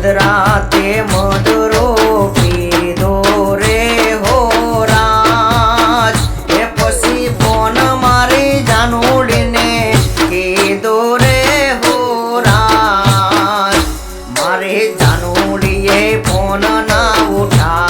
મધરાતે મધરો પીધો રે હો રાજ એ પછી ફોન મારી જાનુડીને કીધો રે હો રાજ મારે જાનુડીએ ફોન ના ઉઠા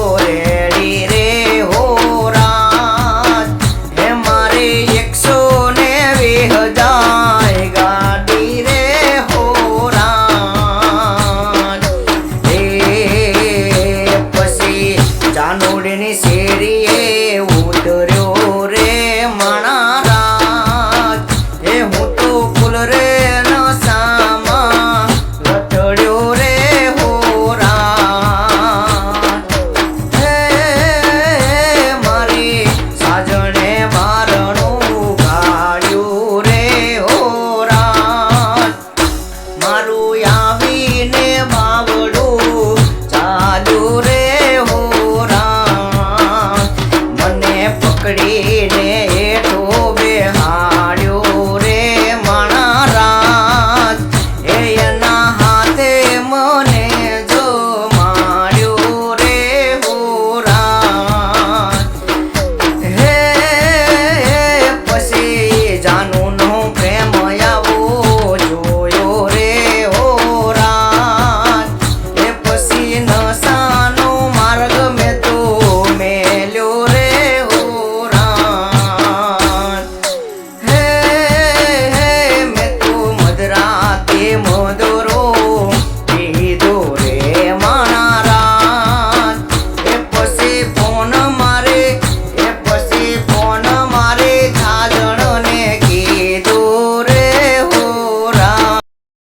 મારું આવી